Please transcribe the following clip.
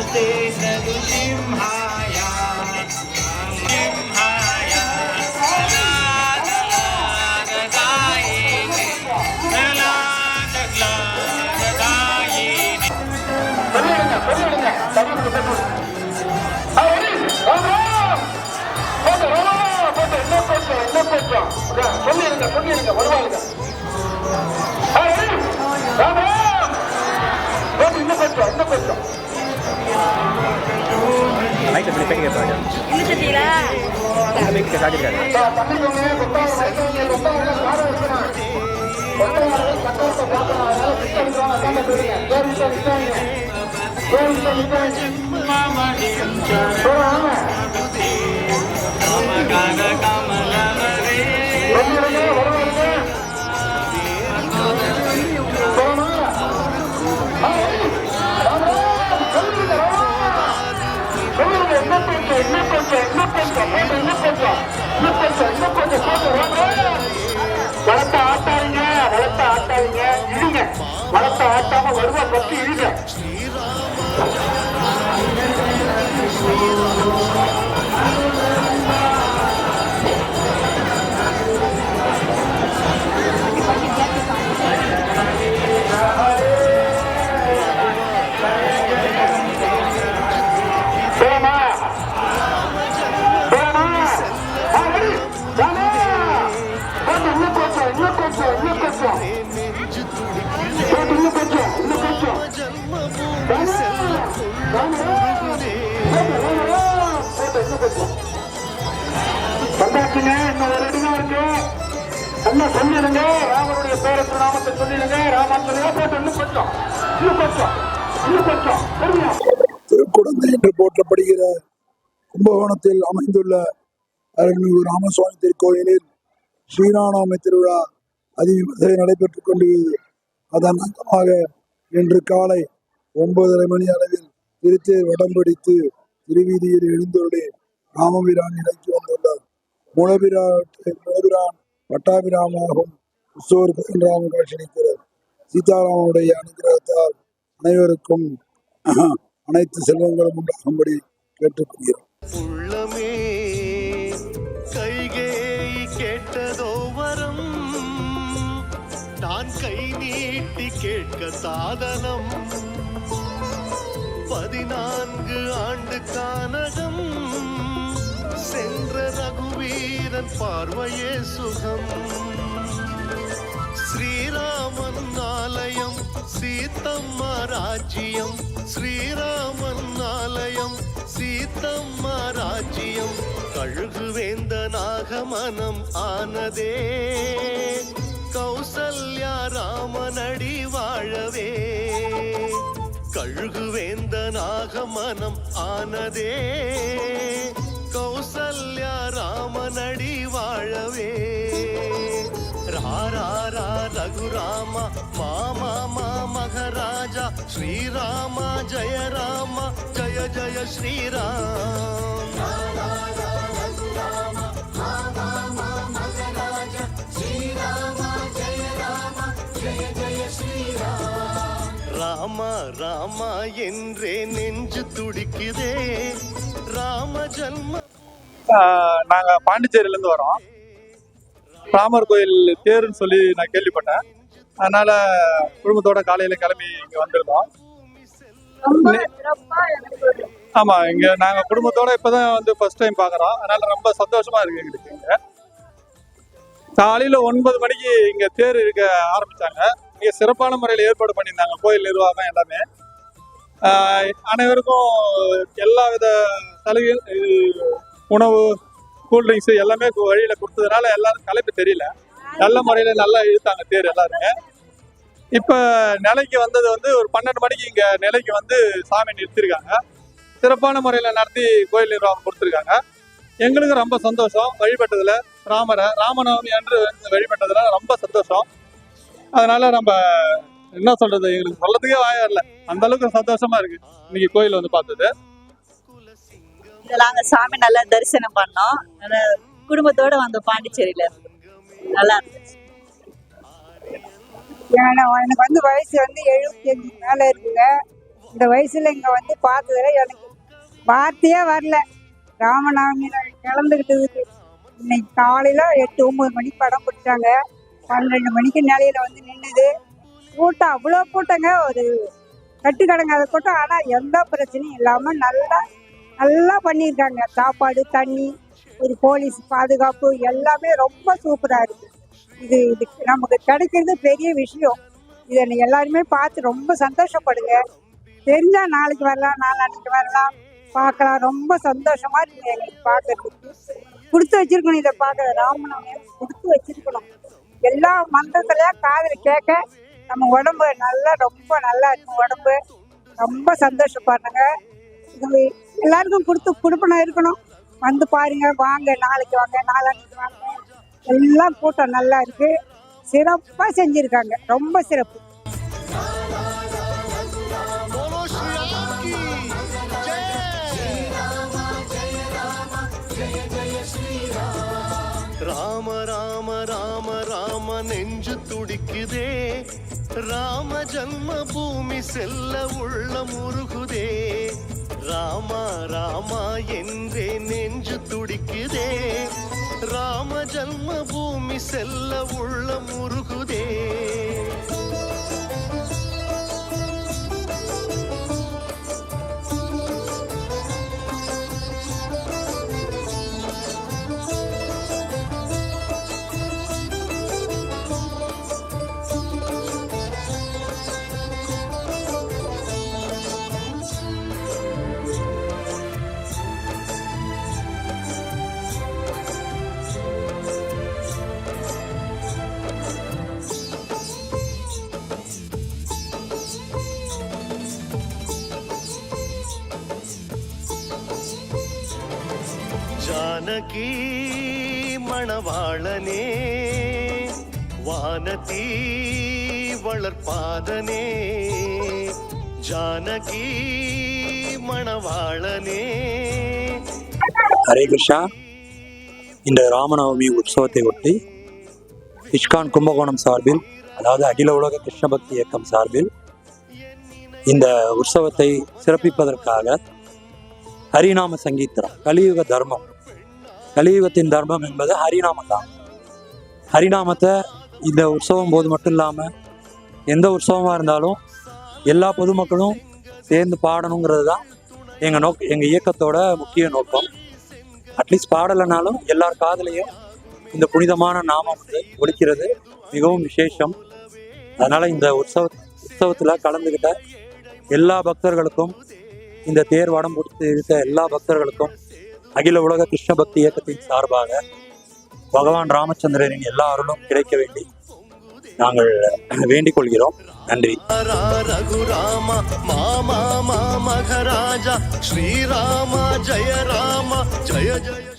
नमस्ते नृसिंहाय सिंहाय लाललालदायिने लाललालदायिने சொல்லிடுங்க சொல்லிடுங்க தகுதி பெற்று போட்டு போட்டு இன்னும் கொஞ்சம் இன்னும் கொஞ்சம் அதான், சொல்லிடுங்க சொல்லிடுங்க வருவாளுங்க ஆ, ready? ராமா! போட்டு இன்னும் கொஞ்சம் இன்னும் கொஞ்சம் மைக்கை சொல்லி பேட்டி கேட்பாங்க இழுத்துட்டீங்களா மைக்கு சாட்டிருக்காரு இன்னும் கொஞ்சம் இன்னும் கொஞ்சம் போட்டு இன்னும் கொஞ்சம் இன்னும் ஒரு இருக்கு நல்லா சொல்லிடுங்க. பேரத்து நாமத்தை சொல்லிடுங்க. போட்டு இன்னும் கொஞ்சம் இன்னும் கொஞ்சம் இன்னும் கொஞ்சம் பொறுமையா. திருக்குடந்தை என்று போற்றப்படுகிற கும்பகோணத்தில் அமைந்துள்ள அருள்மிகு ராமசுவாமி திருக்கோயிலில் ஸ்ரீராமநவமி திருவிழா அதிவிமர்சை நடைபெற்றுக் கொண்டிருக்கிறது. அதன் அங்கமாக இன்று காலை ஒன்பதரை மணி அளவில் திருத்தேர் வடம் பிடித்து திருவீதியில் எழுந்தோடு ராமபிரான் நிலைக்கு வந்துள்ளார். மூலபிரான் மூலபிரான் பட்டாபிராமாகவும் கிறிஸ்துவர் ராம காட்சியளிக்கிறார் சீதாராமனுடைய அனுகிரகத்தால் அனைவருக்கும் அனைத்து செல்வங்களும் உண்டாகும்படி கேட்டுக்கொள்கிறோம். உள்ளமே கைகே கேட்டதோ வரம். நான் கை நீட்டி கேட்க சாதனம். பதினான்கு ஆண்டு கானகம். சென்ற ரகுவீரன் பார்வையே சுகம். ஸ்ரீராமன் ஆலயம் சீத்தம்மா ராஜ்யம். ஸ்ரீராமன் ஆலயம் சீத்தம்மா ராஜ்யம். கழுகுவேந்தனாக மனம் ஆனதே. கௌசல்யா ராமனடி வாழவே. கழுகுவேந்தனாக மனம் ஆனதே. கௌசல்யா ராமனடி வாழவே. ராரா ரா ரகுராம மாமா மா மகராஜா ஸ்ரீராம ஜய ராம ஜய ஜய ஸ்ரீராம். ராமா ராமா என்றே நெஞ்சு துடிக்குதே. ராம ஜன்ம நாங்க பாண்டிச்சேரியில இருந்து வரோம். ராமர் கோயில் தேருன்னு சொல்லி நான் கேள்விப்பட்டேன். அதனால குடும்பத்தோட காலையில கிளம்பி இங்க வந்திருந்தோம். ஆமா இங்க நாங்க குடும்பத்தோட இப்பதான் வந்து ஃபர்ஸ்ட் டைம் பாக்குறோம். அதனால ரொம்ப சந்தோஷமா இருக்கு எங்களுக்கு இங்க. காலையில ஒன்பது மணிக்கு இங்க தேர் இருக்க ஆரம்பிச்சாங்க. இங்க சிறப்பான முறையில் ஏற்பாடு பண்ணியிருந்தாங்க. கோயில் நிர்வாகம் எல்லாமே. அனைவருக்கும் எல்லா வித சலுகை உணவு கூல்ட்ரிங்க்ஸ் எல்லாமே வழியில் வழியில கொடுத்ததுனால எல்லாரும் கலைப்பு தெரியல. நல்ல முறையில நல்லா இழுத்தாங்க தேர் எல்லாருமே. இப்போ நிலைக்கு வந்தது வந்து ஒரு பன்னெண்டு மணிக்கு இங்க நிலைக்கு வந்து சாமி நிறுத்திருக்காங்க. சிறப்பான முறையில நடத்தி கோயில் நிர்வாகம் கொடுத்துருக்காங்க. எங்களுக்கு ரொம்ப சந்தோஷம். வழிபட்டதுல ராமரை ராமநவமி அன்று வழிபட்டதில் வழிபட்டதுல ரொம்ப சந்தோஷம். அதனால நம்ம என்ன சொல்றது எங்களுக்கு சொல்றதுக்கே வாயா இல்ல அந்த அளவுக்கு சந்தோஷமா இருக்கு. இன்னைக்கு கோயில் வந்து பார்த்தது. நாங்கள் சாமி நல்லா தரிசனம் பண்ணோம். குடும்பத்தோட வந்தோம் பாண்டிச்சேரியில நல்லா இருந்துச்சு. ஏன்னா எனக்கு வந்து வயசு வந்து எழுபத்தி அஞ்சு மேல இருக்குங்க. இந்த வயசுல இங்க வந்து பார்த்ததுல எனக்கு வார்த்தையே வரல. ராமநவமியில கலந்துக்கிட்டதுக்கு இன்னைக்கு காலையில எட்டு ஒன்பது மணிக்கு படம் பிடிச்சாங்க. பன்னெண்டு மணிக்கு நிலையில வந்து நின்னுது. கூட்டம் அவ்வளோ கூட்டங்க. ஒரு கட்டுக்கடங்காத கூட்டம். ஆனால் எந்த பிரச்சனையும் இல்லாமல் நல்லா நல்லா பண்ணியிருக்காங்க. சாப்பாடு தண்ணி ஒரு போலீஸ் பாதுகாப்பு எல்லாமே ரொம்ப சூப்பராக இருக்கு. இது இது நமக்கு கிடைக்கிறது பெரிய விஷயம். இதை எல்லாருமே பார்த்து ரொம்ப சந்தோஷப்படுங்க. தெரிஞ்சா நாளைக்கு வரலாம் நாளான்னைக்கு வரலாம். பார்க்கலாம். ரொம்ப சந்தோஷமா இருக்கு எங்களுக்கு பார்க்கறதுக்கு. கொடுத்து வச்சிருக்கணும் இதை பார்க்க ராமநவமியை கொடுத்து வச்சிருக்கணும். எல்லா மந்திரத்துலயும் காதில் கேட்க நம்ம உடம்பு நல்லா ரொம்ப நல்லா இருக்கும் உடம்பு. ரொம்ப சந்தோஷப்படுறேங்க. எல்லாருக்கும் கொடுத்து கொடுப்பனா இருக்கணும். வந்து பாருங்க வாங்க நாளைக்கு வாங்க நாளானைக்கு வாங்க. எல்லாம் கூட்டம் நல்லா இருக்கு. சிறப்பா செஞ்சுருக்காங்க. ரொம்ப சிறப்பு. ராம ராம ராம ராம நெஞ்சு துடிக்குதே. ராம ஜன்ம பூமி செல்ல உள்ள முருகுதே. ராமா ராமா என்றே நெஞ்சு துடிக்குதே. ராம ஜன்ம பூமி செல்ல உள்ள முருகுதே ஜானகி மணவாளனே வானதி வளர்ப்பாதனே ஜானகி மணவாளனே ஹரே கிருஷ்ணா. இந்த ராமநவமி உற்சவத்தை ஒட்டி இஷ்கான் கும்பகோணம் சார்பில் அதாவது அகில உலக கிருஷ்ண பக்தி இயக்கம் சார்பில் இந்த உற்சவத்தை சிறப்பிப்பதற்காக ஹரிநாம சங்கீத்திரம் கலியுக தர்மம் கலியுகத்தின் தர்மம் என்பது ஹரிநாமம் தான் ஹரிநாமத்தை இந்த உற்சவம் போது மட்டும் இல்லாமல் எந்த உற்சவமாக இருந்தாலும் எல்லா பொதுமக்களும் சேர்ந்து பாடணுங்கிறது தான் எங்கள் நோக் எங்கள் இயக்கத்தோட முக்கிய நோக்கம். அட்லீஸ்ட் பாடலைனாலும் எல்லார் காதலையும் இந்த புனிதமான நாமம் வந்து ஒழிக்கிறது மிகவும் விசேஷம். அதனால் இந்த உற்சவ உற்சவத்தில் கலந்துக்கிட்ட எல்லா பக்தர்களுக்கும் இந்த தேர் வடம் பிடித்து இருக்க எல்லா பக்தர்களுக்கும் அகில உலக கிருஷ்ண பக்தி இயக்கத்தின் சார்பாக பகவான் ராமச்சந்திரனின் எல்லா அருளும் கிடைக்க வேண்டி நாங்கள் வேண்டிக் கொள்கிறோம். நன்றி. ரகுராம மாமா மகராஜா ஸ்ரீராம ஜெய ராம ஜெய ஜெய.